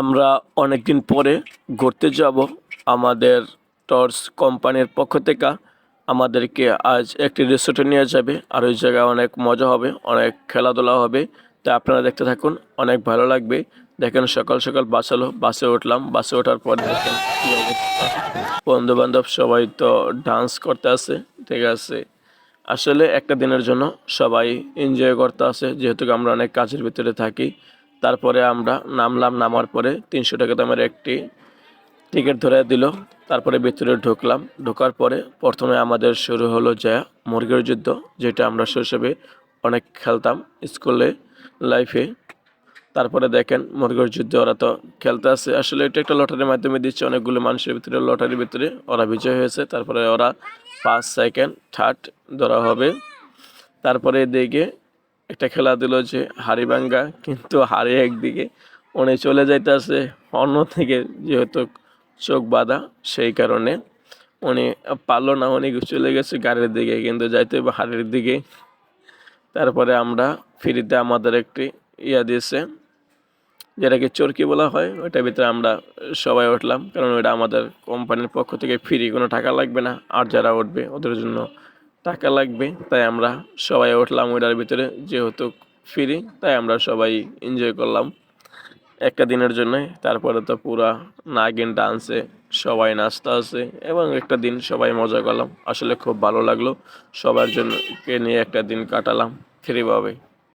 আমরা অনেকদিন পরে ঘুরতে যাব আমাদের টর্চ কোম্পানির পক্ষ থেকে। আমাদেরকে আজ একটি রিসোর্টে নিয়ে যাবে, আর ওই জায়গায় অনেক মজা হবে, অনেক খেলাধুলা হবে। তা আপনারা দেখতে থাকুন, অনেক ভালো লাগবে। দেখেন সকাল সকাল বাস হলো বাসে উঠলাম বাসে ওঠার পর দেখেন বন্ধু বান্ধব সবাই তো ডান্স করতে আছে, ঠিক আছে। আসলে একটা দিনের জন্য সবাই এনজয় করতে আছে, যেহেতু আমরা অনেক কাজের ভিতরে থাকি। তারপরে আমরা নামলাম, নামার পরে তিনশো টাকা দামের একটি টিকিট ধরে দিল। তারপরে ভিতরে ঢুকলাম। ঢোকার পরে প্রথমে আমাদের শুরু হলো যা মুরগির যুদ্ধ, যেটা আমরা শৈশবে অনেক খেলতাম স্কুলে, লাইফে। তারপরে দেখেন মুরগির যুদ্ধ, ওরা তো খেলতে আছে আসলে এটা একটা লটারির মাধ্যমে দিচ্ছে, অনেকগুলো মানুষের ভিতরে, লটারির ভিতরে ওরা বিজয় হয়েছে। তারপরে ওরা ফার্স্ট সেকেন্ড থার্ড ধরা হবে। তারপরে এদিকে একটা খেলা দিল যে হাড়ি ভাঙ্গা কিন্তু হাড়ি একদিকে উনি চলে যাইতেছে অন্য থেকে যেহেতু চোখ বাঁধা, সেই কারণে উনি পারল না, উনি চলে গেছে গাড়ির দিকে, কিন্তু যাইতে হবে হাড়ির দিকে। তারপরে আমরা ফ্রিতে আমাদের একটি ইয়া দিয়েছে, যেটাকে চরকি বলা হয়, ওইটার ভিতরে আমরা সবাই উঠলাম, কারণ ওইটা আমাদের কোম্পানির পক্ষ থেকে ফ্রি, কোনো টাকা লাগবে না, আর যারা উঠবে ওদের জন্য টাকা লাগবে, তাই আমরা সবাই উঠলাম ওইটার ভিতরে, যেহেতু ফ্রি তাই আমরা সবাই এনজয় করলাম একটা দিনের জন্য। তারপরে তো পুরা নাগিন ডান্সে সবাই নাচতে আছে এবং একটা দিন সবাই মজা করলাম। আসলে খুব ভালো লাগল। সবার জন্য কে নিয়ে একটা দিন কাটালাম ফ্রিভাবে